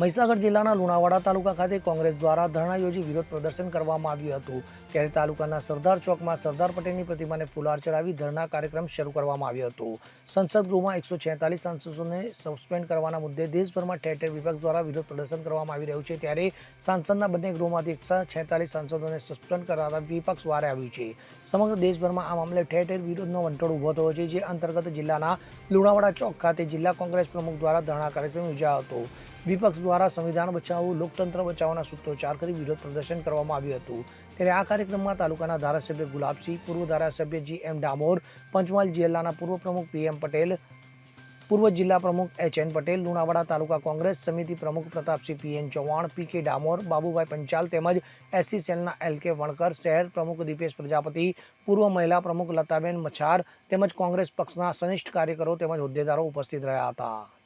મહીસાગર જિલ્લાના લુણાવાડા તાલુકા ખાતે કોંગ્રેસ દ્વારા ધરણા યોજી વિરોધ પ્રદર્શન કરવામાં આવ્યું હતું. ત્યારે તાલુકાના સરદાર ચોકમાં સરદાર પટેલની પ્રતિમાને ફુલાર ચડાવી ધરણા કાર્યક્રમ શરૂ કરવામાં આવ્યો હતો. સંસદ ગૃહમાં એકસો છેતાલીસ સાંસદોને સસ્પેન્ડ કરવાના મુદ્દે દેશભરમાં ઠેર ઠેર વિપક્ષ દ્વારા વિરોધ પ્રદર્શન કરવામાં આવી રહ્યું છે. ત્યારે સાંસદના બંને ગૃહમાંથી એકસો છેતાલીસ સાંસદોને સસ્પેન્ડ કરાતા વિપક્ષ વારે આવ્યું છે. સમગ્ર દેશભરમાં આ મામલે ઠેર ઠેર વિરોધનો વંટોળ ઊભો થયો છે, જે અંતર્ગત જિલ્લાના લુણાવાડા ચોક ખાતે જિલ્લા કોંગ્રેસ પ્રમુખ દ્વારા ધરણા કાર્યક્રમ યોજાયો હતો. વિપક્ષ દ્વારા સંવિધાન બચાવવું લોકતંત્ર બચાવવાના સૂત્રોચ્ચાર કરી વિરોધ પ્રદર્શન કરવામાં આવ્યું હતું. ત્યારે આ કાર્યક્રમમાં તાલુકાના ધારાસભ્ય ગુલાબસિંહ, પૂર્વ ધારાસભ્ય જી એમ ડામોર, પંચમહાલ જિલ્લાના પૂર્વ પ્રમુખ પી એમ પટેલ, પૂર્વ જિલ્લા પ્રમુખ એચ એન પટેલ, લુણાવાડા તાલુકા કોંગ્રેસ સમિતિ પ્રમુખ Pratapsinh P N Chauhan, P K Damor, Babubhai Panchal તેમજ એસસી સેલના એલ કે વણકર, શહેર પ્રમુખ દીપેશ પ્રજાપતિ, પૂર્વ મહિલા પ્રમુખ લતાબેન મછાર તેમજ કોંગ્રેસ પક્ષના સનિષ્ઠ કાર્યકરો તેમજ હોદ્દેદારો ઉપસ્થિત રહ્યા હતા.